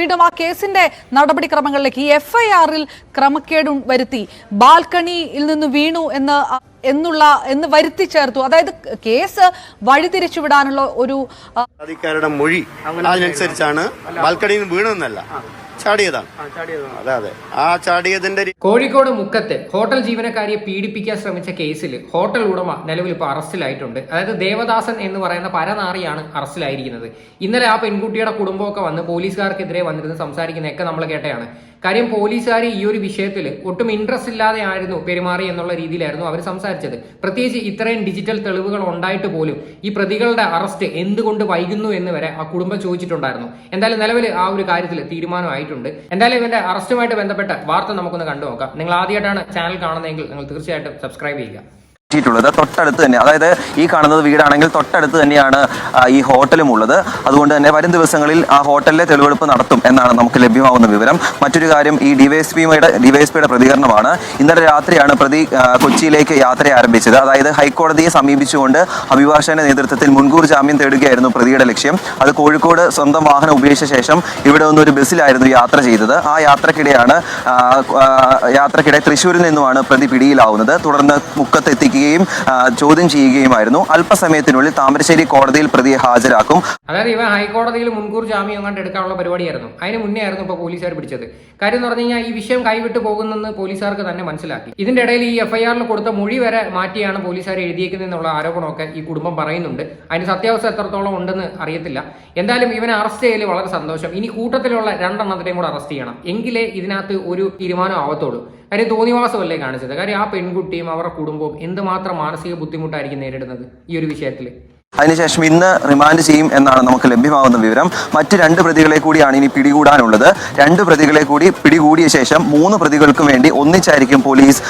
വീണ്ടും ആ കേസിന്റെ നടപടിക്രമങ്ങളിലേക്ക്. ഈ എഫ് ഐ ആറിൽ ക്രമക്കേട് വരുത്തി. ബാൽക്കണിയിൽ നിന്ന് വീണു എന്ന് എന്നുള്ള എന്ന് വരുത്തി ചേർത്തു. അതായത് കേസ് വഴിതിരിച്ചുവിടാനുള്ള ഒരു മൊഴി അതിനനുസരിച്ചാണ് ബാൽക്കണിയിൽ നിന്ന് വീണെന്നല്ല. ചാടിയതാണ്. അതെ അതെ. ആ ചാടിയതിന്റെ കോഴിക്കോട് മുക്കത്ത് ഹോട്ടൽ ജീവനക്കാരിയെ പീഡിപ്പിക്കാൻ ശ്രമിച്ച കേസിൽ ഹോട്ടൽ ഉടമ നിലവിൽ ഇപ്പോൾ അറസ്റ്റിലായിട്ടുണ്ട്. അതായത് ദേവദാസൻ എന്ന് പറയുന്ന പരനാറിയാണ് അറസ്റ്റിലായിരിക്കുന്നത്. ഇന്നലെ ആ പെൺകുട്ടിയുടെ കുടുംബമൊക്കെ വന്ന് പോലീസുകാർക്കെതിരെ വന്നിരുന്ന് സംസാരിക്കുന്നതൊക്കെ നമ്മൾ കേട്ടയാണ് കാര്യം പോലീസുകാർ ഈ ഒരു വിഷയത്തിൽ ഒട്ടും ഇൻട്രസ്റ്റ് ഇല്ലാതെ ആയിരുന്നു പെരുമാറി എന്നുള്ള രീതിയിലായിരുന്നു അവർ സംസാരിച്ചത്. പ്രത്യേകിച്ച് ഇത്രയും ഡിജിറ്റൽ തെളിവുകൾ ഉണ്ടായിട്ട് പോലും ഈ പ്രതികളുടെ അറസ്റ്റ് എന്തുകൊണ്ട് വൈകുന്നു എന്ന് വരെ ആ കുടുംബം ചോദിച്ചിട്ടുണ്ടായിരുന്നു. എന്തായാലും നിലവിൽ ആ ഒരു കാര്യത്തിൽ തീരുമാനമായിട്ടുണ്ട്. എന്തായാലും ഇവന്റെ അറസ്റ്റുമായിട്ട് ബന്ധപ്പെട്ട വാർത്ത നമുക്കൊന്ന് കണ്ടു നോക്കാം നിങ്ങൾ ആദ്യമായിട്ടാണ് ചാനൽ കാണുന്നതെങ്കിൽ നിങ്ങൾ തീർച്ചയായിട്ടും സബ്സ്ക്രൈബ് ചെയ്യുക. ുള്ളത് തൊട്ടടുത്ത് തന്നെ. അതായത് ഈ കാണുന്നത് വീടാണെങ്കിൽ തൊട്ടടുത്ത് തന്നെയാണ് ഈ ഹോട്ടലും ഉള്ളത്. അതുകൊണ്ട് തന്നെ വരും ദിവസങ്ങളിൽ ആ ഹോട്ടലിലെ തെളിവെടുപ്പ് നടത്തും എന്നാണ് നമുക്ക് ലഭ്യമാവുന്ന വിവരം. മറ്റൊരു കാര്യം ഈ ഡിവൈഎസ്പിയുടെ ഡിവൈഎസ്പിയുടെ പ്രതികരണമാണ്. ഇന്നലെ രാത്രിയാണ് പ്രതി കൊച്ചിയിലേക്ക് യാത്ര ആരംഭിച്ചത്. അതായത് ഹൈക്കോടതിയെ സമീപിച്ചുകൊണ്ട് അഭിഭാഷകന്റെ നേതൃത്വത്തിൽ മുൻകൂർ ജാമ്യം തേടുകയായിരുന്നു പ്രതിയുടെ ലക്ഷ്യം. അത് കോഴിക്കോട് സ്വന്തം വാഹനം ഉപയോഗിച്ച ശേഷം ഇവിടെ നിന്ന് ഒരു ബസ്സിലായിരുന്നു യാത്ര ചെയ്തത്. ആ യാത്രക്കിടെയാണ് യാത്രക്കിടെ തൃശ്ശൂരിൽ നിന്നുമാണ് പ്രതി പിടിയിലാവുന്നത്. തുടർന്ന് മുക്കത്ത് ആ, ചോദ്യം ചെയ്യുകയുമായിരുന്നു. അല്പസമയത്തിനുള്ളിൽ താമരശ്ശേരി കോടതിയിൽ പ്രതിയെ ഹാജരാക്കും. അതായത് ഇവ ഹൈക്കോടതിയിൽ മുൻകൂർ ജാമ്യം കണ്ട് എടുക്കാനുള്ള പരിപാടിയായിരുന്നു. അതിന് മുന്നേ ആയിരുന്നു ഇപ്പോൾ പോലീസുകാർ പിടിച്ചത്. കാര്യം എന്ന് പറഞ്ഞു കഴിഞ്ഞാൽ ഈ വിഷയം കൈവിട്ട് പോകുന്നെന്ന് പോലീസുകാർക്ക് തന്നെ മനസ്സിലാക്കി. ഇതിന്റെ ഇടയിൽ ഈ എഫ്ഐആറിൽ കൊടുത്ത മൊഴി വരെ മാറ്റിയാണ് പോലീസുകാർ എഴുതിയേക്കുന്നതെന്നുള്ള ആരോപണമൊക്കെ ഈ കുടുംബം പറയുന്നുണ്ട്. അതിന് സത്യാവസ്ഥ എത്രത്തോളം ഉണ്ടെന്ന് അറിയത്തില്ല. എന്തായാലും ഇവനെ അറസ്റ്റ് ചെയ്യൽ വളരെ സന്തോഷം. ഇനി കൂട്ടത്തിലുള്ള രണ്ടെണ്ണത്തിനെയും കൂടെ അറസ്റ്റ് ചെയ്യണം. എങ്കിലേ ഇതിനകത്ത് ഒരു തീരുമാനം ആവത്തുള്ളൂ. കാര്യം തോന്നിവാസമല്ലേ കാണിച്ചത്? കാര്യം ആ പെൺകുട്ടിയും അവരുടെ കുടുംബവും എന്തുമാത്രം മാനസിക ബുദ്ധിമുട്ടായിരിക്കും നേരിടുന്നത് ഈ ഒരു വിഷയത്തിൽ അതിനുശേഷം ഇന്ന് റിമാൻഡ് ചെയ്യും എന്നാണ് നമുക്ക് ലഭ്യമാകുന്ന വിവരം. മറ്റ് രണ്ട് പ്രതികളെ കൂടിയാണ് ഇനി പിടികൂടാനുള്ളത്. രണ്ട് പ്രതികളെ കൂടി പിടികൂടിയ ശേഷം മൂന്ന് പ്രതികൾക്കും വേണ്ടി ഒന്നിച്ചായിരിക്കും പോലീസ്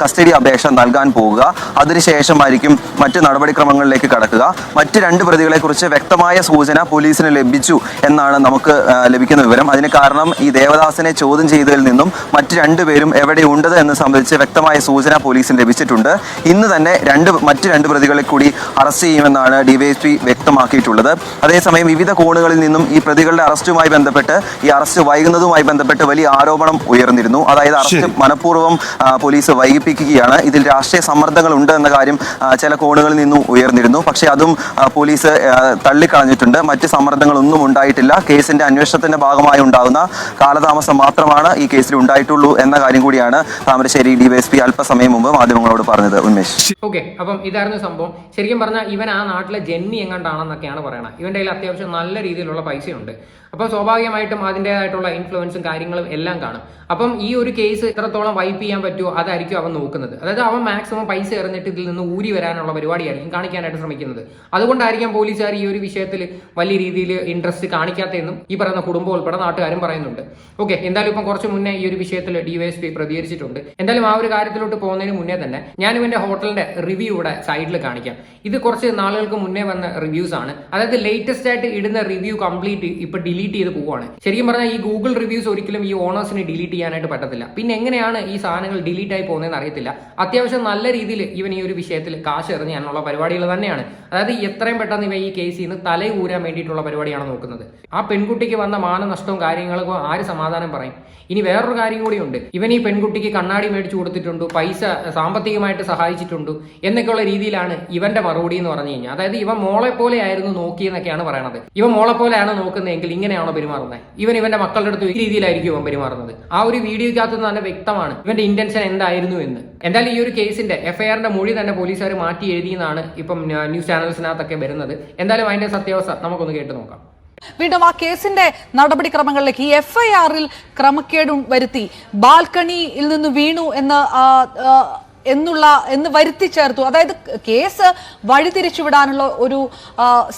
കസ്റ്റഡി അപേക്ഷ നൽകാൻ പോവുക. അതിനുശേഷമായിരിക്കും മറ്റ് നടപടിക്രമങ്ങളിലേക്ക് കടക്കുക. മറ്റ് രണ്ട് പ്രതികളെ കുറിച്ച് വ്യക്തമായ സൂചന പോലീസിന് ലഭിച്ചു എന്നാണ് നമുക്ക് ലഭിക്കുന്ന വിവരം. അതിന് കാരണം ഈ ദേവദാസിനെ ചോദ്യം ചെയ്തതിൽ നിന്നും മറ്റ് രണ്ടുപേരും എവിടെയുണ്ടത് എന്ന് സംബന്ധിച്ച് വ്യക്തമായ സൂചന പോലീസിന് ലഭിച്ചിട്ടുണ്ട്. ഇന്ന് തന്നെ രണ്ട് മറ്റ് രണ്ട് പ്രതികളെ കൂടി അറസ്റ്റ് ചെയ്യുമെന്നാണ് ഡിവൈഎസ്പി വ്യക്തമാക്കിയിട്ടുള്ളത്. അതേസമയം വിവിധ കോണുകളിൽ നിന്നും ഈ പ്രതികളുടെ അറസ്റ്റുമായി ബന്ധപ്പെട്ട് ഈ അറസ്റ്റ് വൈകുന്നതുമായി ബന്ധപ്പെട്ട് വലിയ ആരോപണം ഉയർന്നിരുന്നു. അതായത് അറസ്റ്റ് മനഃപൂർവം പോലീസ് വൈകിപ്പിക്കുകയാണ്. ഇതിൽ രാഷ്ട്രീയ സമ്മർദ്ദങ്ങൾ ഉണ്ട് എന്ന കാര്യം ചില കോണുകളിൽ നിന്നും ഉയർന്നിരുന്നു. പക്ഷേ അതും പോലീസ് തള്ളിക്കളഞ്ഞിട്ടുണ്ട്. മറ്റ് സമ്മർദ്ദങ്ങളൊന്നും ഉണ്ടായിട്ടില്ല. കേസിന്റെ അന്വേഷണത്തിന്റെ ഭാഗമായി ഉണ്ടാകുന്ന കാലതാമസം മാത്രമാണ് ഈ കേസിൽ ഉണ്ടായിട്ടുള്ളൂ എന്ന കാര്യം കൂടിയാണ് താമരശ്ശേരി ഡിവൈഎസ്പി അല്പസമയം മുമ്പ് മാധ്യമങ്ങളോട് പറഞ്ഞത് ഉന്മേഷ്. ഓക്കെ. അപ്പം ഇതായിരുന്നു സംഭവം. ശരിക്കും പറഞ്ഞാൽ ഇവൻ ആ നാട്ടിലെ ജന്മി എങ്ങാണ്ടാണെന്നൊക്കെയാണ് പറയണത്. ഇവന്റെ കയ്യിൽ അത്യാവശ്യം നല്ല രീതിയിലുള്ള പൈസയുണ്ട്. അപ്പോൾ സ്വാഭാവികമായിട്ടും അതിന്റെതായിട്ടുള്ള ഇൻഫ്ലുവൻസും കാര്യങ്ങളും എല്ലാം കാണും. അപ്പം ഈ ഒരു കേസ് എത്രത്തോളം വൈപ്പ് ചെയ്യാൻ പറ്റുമോ അതായിരിക്കും അവൻ നോക്കുന്നത്. അതായത് അവൻ മാക്സിമം പൈസ എറിഞ്ഞിട്ട് ഇതിൽ നിന്ന് ഊരി വരാനുള്ള പരിപാടിയായിരിക്കും കാണിക്കാനായിട്ട് ശ്രമിക്കുന്നത്. അതുകൊണ്ടായിരിക്കാം പോലീസുകാർ ഈ ഒരു വിഷയത്തിൽ വലിയ രീതിയിൽ ഇൻട്രസ്റ്റ് കാണിക്കാത്തതെന്നും ഈ പറയുന്ന കുടുംബം ഉൾപ്പെടെ നാട്ടുകാരും പറയുന്നുണ്ട്. ഓക്കെ എന്തായാലും ഇപ്പം കുറച്ച് മുന്നേ ഈ ഒരു വിഷയത്തിൽ ഡിവൈഎസ്പി പ്രതികരിച്ചിട്ടുണ്ട്. എന്തായാലും ആ ഒരു കാര്യത്തിലോട്ട് പോകുന്നതിന് മുന്നേ തന്നെ ഞാൻ ഇവന്റെ ഹോട്ടലിന്റെ റിവ്യൂ ഇവിടെ സൈഡിൽ കാണിക്കാം. ഇത് കുറച്ച് നാളുകൾക്ക് മുന്നേ വന്ന റിവ്യൂസ് ആണ്. അതായത് ലേറ്റസ്റ്റ് ആയിട്ട് ഇടുന്ന റിവ്യൂ കംപ്ലീറ്റ് ഇപ്പൊ ഡിലീറ്റ് ചെയ്ത് പോവാണ് ശരിക്കും പറഞ്ഞാൽ ഈ ഗൂഗിൾ റിവ്യൂസ് ഒരിക്കലും ഈ ഓണേഴ്സിന് ഡിലീറ്റ് ചെയ്യാനായിട്ട് പറ്റത്തില്ല. പിന്നെ എങ്ങനെയാണ് ഈ സാധനങ്ങൾ ഡിലീറ്റ് ആയി പോകുന്നതെന്ന് അറിയത്തില്ല. അത്യാവശ്യം നല്ല രീതിയിൽ ഇവൻ ഈ ഒരു വിഷയത്തിൽ കാശ് എറിഞ്ഞാനുള്ള പരിപാടികൾ തന്നെയാണ്. അതായത് എത്രയും പെട്ടെന്ന് ഇവ ഈ കേസിൽ നിന്ന് തല ഊരാൻ വേണ്ടിയിട്ടുള്ള പരിപാടിയാണ് നോക്കുന്നത്. ആ പെൺകുട്ടിക്ക് വന്ന മാനനഷ്ടവും കാര്യങ്ങൾക്കും ആര് സമാധാനം പറയും? ഇനി വേറൊരു കാര്യം കൂടിയുണ്ട് ഇവൻ ഈ പെൺകുട്ടിക്ക് കണ്ണാടി മേടിച്ചു കൊടുത്തിട്ടുണ്ട് പൈസ സാമ്പത്തികമായിട്ട് സഹായിച്ചിട്ടുണ്ട് എന്നൊക്കെയുള്ള രീതിയിലാണ് ഇവന്റെ മറുപടി എന്ന് പറഞ്ഞു കഴിഞ്ഞാൽ അതായത് ഇവ മോളെ പോലെ ആയിരുന്നു നോക്കിയെന്നൊക്കെയാണ് പറയണത്. ഇവ മോളെ പോലെയാണ് നോക്കുന്നതെങ്കിൽ ഇങ്ങനെയാണോ പെരുമാറുന്നത് ഇവൻ ഇവന്റെ മക്കളുടെ അടുത്ത് ഈ രീതിയിലായിരിക്കും ഇവൻ പെരുമാറുന്നത്. ആ ഒരു വീഡിയോയ്ക്കകത്ത് തന്നെ വ്യക്തമാണ് ഇവന്റെ ഇന്റൻഷൻ എന്തായിരുന്നു എന്ന്. എന്തായാലും ഈ ഒരു കേസിന്റെ എഫ്ഐആറിന്റെ മൊഴി തന്നെ പോലീസുകാർ മാറ്റി എഴുതിയെന്നാണ് ഇപ്പം ന്യൂ- ന്യൂസ് ചാനൽസിനകത്തൊക്കെ വരുന്നത്. എന്തായാലും അതിന്റെ സത്യാവസ്ഥ നമുക്കൊന്ന് കേട്ട് നോക്കാം. വീണ്ടും ആ കേസിന്റെ നടപടിക്രമങ്ങളിലേക്ക് ഈ എഫ്ഐആറിൽ ആറിൽ ക്രമക്കേട് വരുത്തി. ബാൽക്കണിയിൽ നിന്ന് വീണു എന്ന് എന്നുള്ള എന്ന് വരുത്തി ചേർത്തു. അതായത് കേസ് വഴിതിരിച്ചുവിടാനുള്ള ഒരു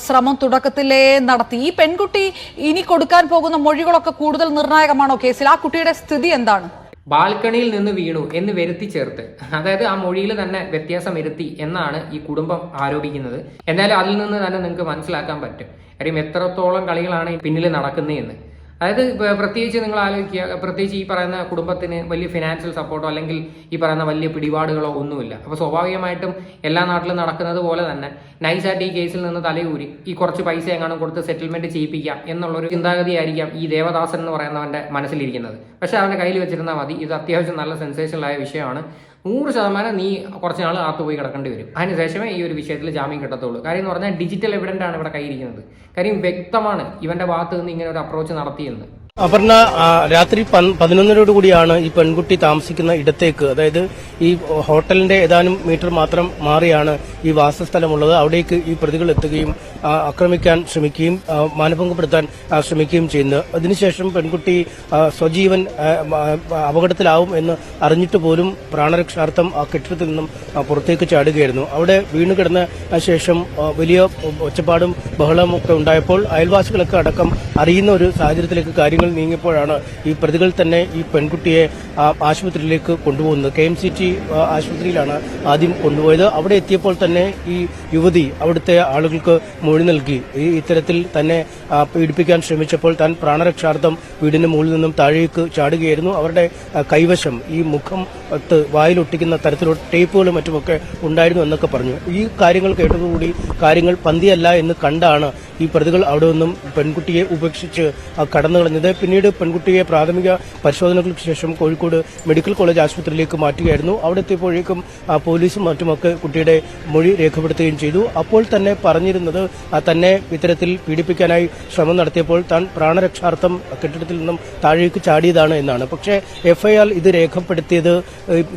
ശ്രമം തുടക്കത്തിലേ നടത്തി. ഈ പെൺകുട്ടി ഇനി കൊടുക്കാൻ പോകുന്ന മൊഴികളൊക്കെ കൂടുതൽ നിർണായകമാണോ കേസിൽ? ആ കുട്ടിയുടെ സ്ഥിതി എന്താണ്? ബാൽക്കണിയിൽ നിന്ന് വീണു എന്ന് വരുത്തി ചേർത്ത്. അതായത് ആ മൊഴിയിൽ തന്നെ വ്യത്യാസം വരുത്തി എന്നാണ് ഈ കുടുംബം ആരോപിക്കുന്നത്. എന്നാൽ അതിൽ നിന്ന് തന്നെ നിങ്ങൾക്ക് മനസ്സിലാക്കാൻ പറ്റും. കാര്യം എത്രത്തോളം കളികളാണ് പിന്നിൽ നടക്കുന്നതെന്ന്. അതായത് പ്രത്യേകിച്ച് നിങ്ങൾ ആലോചിക്കുക പ്രത്യേകിച്ച് ഈ പറയുന്ന കുടുംബത്തിന് വലിയ ഫിനാൻഷ്യൽ സപ്പോർട്ടോ അല്ലെങ്കിൽ ഈ പറയുന്ന വലിയ പിടിപാടുകളോ ഒന്നുമില്ല. അപ്പോൾ സ്വാഭാവികമായിട്ടും എല്ലാ നാട്ടിലും നടക്കുന്നത് പോലെ തന്നെ നൈസായിട്ട് ഈ കേസിൽ നിന്ന് തലയൂരി ഈ കുറച്ച് പൈസ എങ്ങാനും കൊടുത്ത് സെറ്റിൽമെന്റ് ചെയ്യിപ്പിക്കാം എന്നുള്ളൊരു ചിന്താഗതിയായിരിക്കാം ഈ ദേവദാസൻ എന്ന് പറയുന്നവന്റെ മനസ്സിലിരിക്കുന്നത്. പക്ഷേ അവന്റെ കയ്യിൽ വെച്ചിരുന്നാൽ മതി. ഇത് അത്യാവശ്യം നല്ല സെൻസേഷണലായ വിഷയമാണ്. നൂറ് ശതമാനം നീ കുറച്ച് നാൾ അകത്ത് പോയി കിടക്കേണ്ടി വരും. അതിനുശേഷമേ ഈ ഒരു വിഷയത്തിൽ ജാമ്യം കിട്ടത്തുള്ളൂ. കാര്യം എന്ന് പറഞ്ഞാൽ ഡിജിറ്റൽ എവിഡന്റ് ആണ് ഇവിടെ കൈയിരിക്കുന്നത്. കാര്യം വ്യക്തമാണ് ഇവന്റെ ഭാഗത്ത് നിന്ന് ഇങ്ങനെ ഒരു അപ്രോച്ച് നടത്തിയെന്ന്. അപർണ രാത്രി പതിനൊന്നരയോട് കൂടിയാണ് ഈ പെൺകുട്ടി താമസിക്കുന്ന ഇടത്തേക്ക്. അതായത് ഈ ഹോട്ടലിന്റെ ഏതാനും മീറ്റർ മാത്രം മാറിയാണ് ഈ വാസസ്ഥലമുള്ളത്. അവിടേക്ക് ഈ പ്രതികൾ എത്തുകയും ആക്രമിക്കാൻ ശ്രമിക്കുകയും മാനഭംഗപ്പെടുത്താൻ ശ്രമിക്കുകയും ചെയ്യുന്നത് അതിനുശേഷം പെൺകുട്ടി സ്വജീവൻ അപകടത്തിലാവും എന്ന് അറിഞ്ഞിട്ട് പോലും പ്രാണരക്ഷാർത്ഥം ആ കെട്ടിടത്തിൽ നിന്നും പുറത്തേക്ക് ചാടുകയായിരുന്നു. അവിടെ വീണു കിടന്ന ശേഷം വലിയ ഒച്ചപ്പാടും ബഹളവും ഒക്കെ ഉണ്ടായപ്പോൾ അയൽവാസികളൊക്കെ അടക്കം അറിയുന്ന ഒരു സാഹചര്യത്തിലേക്ക് കാര്യങ്ങൾ നീങ്ങിയപ്പോഴാണ് ഈ പ്രതികൾ തന്നെ ഈ പെൺകുട്ടിയെ ആശുപത്രിയിലേക്ക് കൊണ്ടുപോകുന്നത്. കെ എം സി ടി ആശുപത്രിയിലാണ് ആദ്യം കൊണ്ടുപോയത്. അവിടെ എത്തിയപ്പോൾ തന്നെ ഈ യുവതി അവിടുത്തെ ആളുകൾക്ക് മൊഴി നൽകി. ഈ ഇത്തരത്തിൽ തന്നെ പീഡിപ്പിക്കാൻ ശ്രമിച്ചപ്പോൾ താൻ പ്രാണരക്ഷാർത്ഥം വീടിന് മുകളിൽ നിന്നും താഴേക്ക് ചാടുകയായിരുന്നു. അവരുടെ കൈവശം ഈ മുഖം ത്ത് വായിലൊട്ടിക്കുന്ന തരത്തിലുള്ള ടേപ്പുകളും മറ്റുമൊക്കെ ഉണ്ടായിരുന്നു എന്നൊക്കെ പറഞ്ഞു. ഈ കാര്യങ്ങൾ കേട്ടതുകൂടി കാര്യങ്ങൾ പന്തിയല്ല എന്ന് കണ്ടാണ് ഈ പ്രതികൾ അവിടെ നിന്നും പെൺകുട്ടിയെ ഉപേക്ഷിച്ച് കടന്നു കളഞ്ഞത്. പിന്നീട് പെൺകുട്ടിയെ പ്രാഥമിക പരിശോധനകൾക്ക് ശേഷം കോഴിക്കോട് മെഡിക്കൽ കോളേജ് ആശുപത്രിയിലേക്ക് മാറ്റുകയായിരുന്നു. അവിടെ എത്തിയപ്പോഴേക്കും പോലീസും മറ്റുമൊക്കെ കുട്ടിയുടെ മൊഴി രേഖപ്പെടുത്തുകയും ചെയ്തു. അപ്പോൾ തന്നെ പറഞ്ഞിരുന്നത് തന്നെ ഇത്തരത്തിൽ പീഡിപ്പിക്കാനായി ശ്രമം നടത്തിയപ്പോൾ താൻ പ്രാണരക്ഷാർത്ഥം കെട്ടിടത്തിൽ നിന്നും താഴേക്ക് ചാടിയതാണ് എന്നാണ്. പക്ഷേ എഫ്ഐആർ ഇത് രേഖപ്പെടുത്തിയത്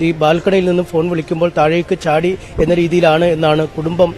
ഈ ബാൽക്കണിയിൽ നിന്നും ഫോൺ വിളിക്കുമ്പോൾ താഴേക്ക് ചാടി എന്ന രീതിയിലാണ് എന്നാണ് കുടുംബം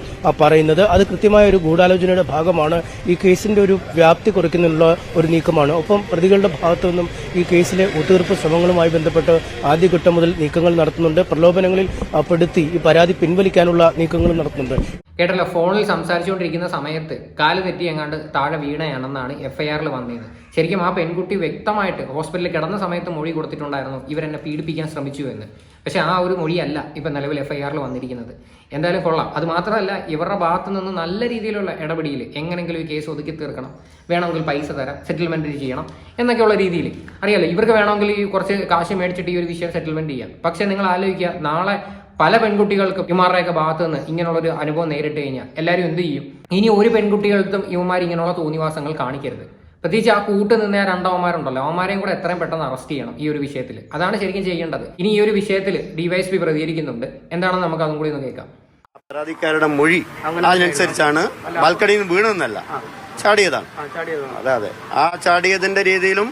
പറയുന്നത്. അത് കൃത്യമായ ഒരു ഗൂഢാലോചനയുടെ ഭാഗമാണ്. ഈ കേസിന്റെ ഒരു വ്യാപ്തി കുറയ്ക്കുന്നതിനുള്ള ഒരു നീക്കമാണ്. ഒപ്പം പ്രതികളുടെ ഭാഗത്തു നിന്നും ഈ കേസിലെ ഒത്തുതീർപ്പ് ശ്രമങ്ങളുമായി ബന്ധപ്പെട്ട് ആദ്യഘട്ടം മുതൽ നീക്കങ്ങൾ നടത്തുന്നുണ്ട്. പ്രലോഭനങ്ങളിൽ പെടുത്തി ഈ പരാതി പിൻവലിക്കാനുള്ള നീക്കങ്ങളും നടത്തുന്നുണ്ട്. കേട്ടല്ലോ ഫോണിൽ സംസാരിച്ചുകൊണ്ടിരിക്കുന്ന സമയത്ത് കാൽ തെറ്റി എങ്ങാണ്ട് താഴെ വീണയാണെന്നാണ് എഫ് ഐ ആറിൽ വന്നത്. ശരിക്കും ആ പെൺകുട്ടി വ്യക്തമായിട്ട് ഹോസ്പിറ്റലിൽ കിടന്ന സമയത്ത് മൊഴി കൊടുത്തിട്ടുണ്ടായിരുന്നു ഇവരെന്നെ പീഡിപ്പിക്കാൻ ശ്രമിച്ചു എന്ന്. പക്ഷെ ആ ഒരു മൊഴിയല്ല ഇപ്പം നിലവിൽ എഫ് ഐ ആറിൽ വന്നിരിക്കുന്നത്. എന്തായാലും കൊള്ളാം. അത് മാത്രമല്ല ഇവരുടെ ഭാഗത്തു നിന്ന് നല്ല രീതിയിലുള്ള ഇടപെടിയിൽ എങ്ങനെങ്കിലും ഈ കേസ് ഒതുക്കി തീർക്കണം. വേണമെങ്കിൽ പൈസ തരാം സെറ്റിൽമെന്റ് ചെയ്യണം എന്നൊക്കെയുള്ള രീതിയിൽ. അറിയാലോ ഇവർക്ക് വേണമെങ്കിൽ ഈ കുറച്ച് കാശ് മേടിച്ചിട്ട് ഈ ഒരു വിഷയം സെറ്റിൽമെന്റ് ചെയ്യാം. പക്ഷെ നിങ്ങൾ ആലോചിക്കുക നാളെ പല പെൺകുട്ടികൾക്കും ഇവന്മാരുടെയൊക്കെ ഭാഗത്ത് നിന്ന് ഇങ്ങനെയുള്ള ഒരു അനുഭവം നേരിട്ട് കഴിഞ്ഞാൽ എല്ലാവരും എന്ത് ചെയ്യും? ഇനി ഒരു പെൺകുട്ടികൾക്കും ഇവന്മാർ ഇങ്ങനെയുള്ള തോന്നിവാസങ്ങൾ കാണിക്കരുത്. പ്രത്യേകിച്ച് ആ കൂട്ട് നിന്ന ആ രണ്ടവന്മാരുണ്ടല്ലോ അവന്മാരെയും കൂടെ എത്രയും പെട്ടെന്ന് അറസ്റ്റ് ചെയ്യണം ഈ ഒരു വിഷയത്തിൽ അതാണ് ശരിക്കും ചെയ്യേണ്ടത്. ഇനി ഈ ഒരു വിഷയത്തിൽ ഡിവൈഎസ്പി പ്രതികരിക്കുന്നുണ്ട്. എന്താണെന്ന് നമുക്ക് അതും കൂടി ഒന്ന് കേൾക്കാം. പരാതിക്കാരുടെ മൊഴി അതിനനുസരിച്ചാണ് ബാൽക്കണിയിൽ നിന്ന് വീണെന്നല്ല ചാടിയതാണ്. അതെ അതെ. ആ ചാടിയതിന്റെ രീതിയിലും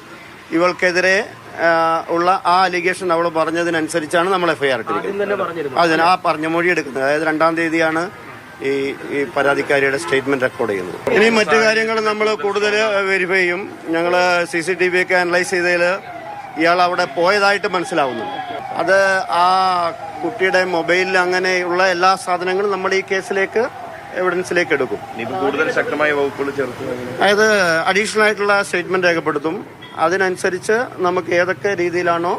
ഇവൾക്കെതിരെ ഉള്ള ആ അലിഗേഷൻ അവൾ പറഞ്ഞതിനനുസരിച്ചാണ് നമ്മൾ എഫ്ഐആർ ഇട്ടിരിക്കുന്നത്. അതിന് ആ പറഞ്ഞ മൊഴി എടുക്കുന്നത്. അതായത് രണ്ടാം തീയതിയാണ് ഈ ഈ പരാതിക്കാരിയുടെ സ്റ്റേറ്റ്മെന്റ് റെക്കോർഡ് ചെയ്യുന്നത്. ഇനി മറ്റു കാര്യങ്ങൾ നമ്മൾ കൂടുതൽ വെരിഫൈ ചെയ്യും. ഞങ്ങൾ സി സി ടി വി ഒക്കെ അനലൈസ് ചെയ്തതിൽ ഇയാൾ അവിടെ പോയതായിട്ട് മനസ്സിലാവുന്നുണ്ട്. അത് ആ കുട്ടിയുടെ മൊബൈലിൽ അങ്ങനെയുള്ള എല്ലാ സാധനങ്ങളും നമ്മൾ ഈ കേസിലേക്ക് എവിഡൻസിലേക്ക് എടുക്കും. കൂടുതൽ ശക്തമായ വകുപ്പുകൾ ചേർത്ത് അതായത് അഡീഷണൽ ആയിട്ടുള്ള സ്റ്റേറ്റ്മെന്റ് രേഖപ്പെടുത്തും. അതിനനുസരിച്ച് നമുക്ക് ഏതൊക്കെ രീതിയിലാണോ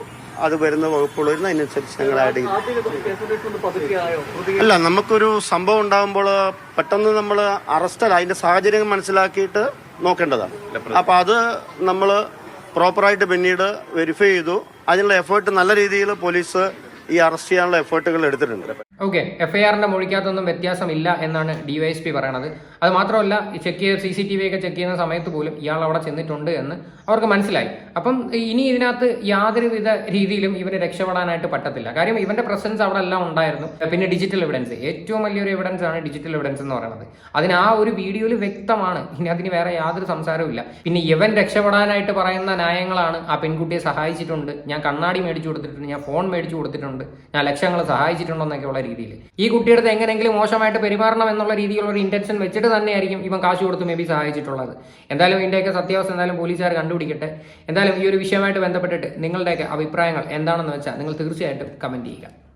അത് വരുന്ന വകുപ്പുകൾ വരുന്ന അതിനനുസരിച്ച് ഞങ്ങൾ ആഡ് ചെയ്യും. അല്ല നമുക്കൊരു സംഭവം ഉണ്ടാകുമ്പോൾ പെട്ടെന്ന് നമ്മൾ അറസ്റ്റല്ല അതിന്റെ സാഹചര്യം മനസ്സിലാക്കിയിട്ട് നോക്കേണ്ടതാണ്. അപ്പൊ അത് നമ്മൾ പ്രോപ്പറായിട്ട് പിന്നീട് വെരിഫൈ ചെയ്തു. അതിനുള്ള എഫേർട്ട് നല്ല രീതിയിൽ പോലീസ് ഈ അറസ്റ്റ് ചെയ്യാനുള്ള എഫേർട്ടുകൾ എടുത്തിട്ടുണ്ട്. ഓക്കെ എഫ് ഐ ആറിന്റെ മൊഴിക്കകത്തൊന്നും വ്യത്യാസമില്ല എന്നാണ് ഡിവൈഎസ്പി പറയണത്. അത് മാത്രമല്ല ചെക്ക് ചെയ്ത് സി സി ടി വി ഒക്കെ ചെക്ക് ചെയ്യുന്ന സമയത്ത് പോലും ഇയാൾ അവിടെ ചെന്നിട്ടുണ്ട് എന്ന് അവർക്ക് മനസ്സിലായി. അപ്പം ഇനി ഇതിനകത്ത് യാതൊരുവിധ രീതിയിലും ഇവന് രക്ഷപ്പെടാനായിട്ട് പറ്റത്തില്ല. കാര്യം ഇവന്റെ പ്രസൻസ് അവിടെ എല്ലാം ഉണ്ടായിരുന്നു. പിന്നെ ഡിജിറ്റൽ എവിഡൻസ് ഏറ്റവും വലിയൊരു എവിഡൻസ് ആണ് ഡിജിറ്റൽ എവിഡൻസ് എന്ന് പറയുന്നത് അതിന് ആ ഒരു വീഡിയോയിൽ വ്യക്തമാണ്. ഇനി അതിന് വേറെ യാതൊരു സംസാരവും പിന്നെ ഇവൻ രക്ഷപ്പെടാനായിട്ട് പറയുന്ന ന്യായങ്ങളാണ് ആ പെൺകുട്ടിയെ സഹായിച്ചിട്ടുണ്ട്. ഞാൻ കണ്ണാടി മേടിച്ചു കൊടുത്തിട്ടുണ്ട് ഞാൻ ഫോൺ മേടിച്ചു കൊടുത്തിട്ടുണ്ട് ഞാൻ ലക്ഷങ്ങൾ സഹായിച്ചിട്ടുണ്ടെന്നൊക്കെയുള്ള രീതിയിൽ. ഈ കുട്ടിയുടെ എങ്ങനെയെങ്കിലും മോശമായിട്ട് പെരുമാറണം എന്നുള്ള രീതിയിലുള്ള ഒരു ഇന്റൻഷൻ വെച്ചിട്ട് തന്നെയായിരിക്കും ഇവൻ കാശ് കൊടുത്ത് മേ ബി സഹായിച്ചിട്ടുള്ളത്. എന്തായാലും ഇതിന്റെയൊക്കെ സത്യാവസ്ഥ എന്തായാലും പോലീസുകാർ കണ്ടുപിടിക്കട്ടെ. എന്തായാലും ഈ ഒരു വിഷയമായിട്ട് ബന്ധപ്പെട്ടിട്ട് നിങ്ങളുടെയൊക്കെ അഭിപ്രായങ്ങൾ എന്താണെന്ന് വെച്ചാൽ നിങ്ങൾ തീർച്ചയായിട്ടും കമന്റ് ചെയ്യുക.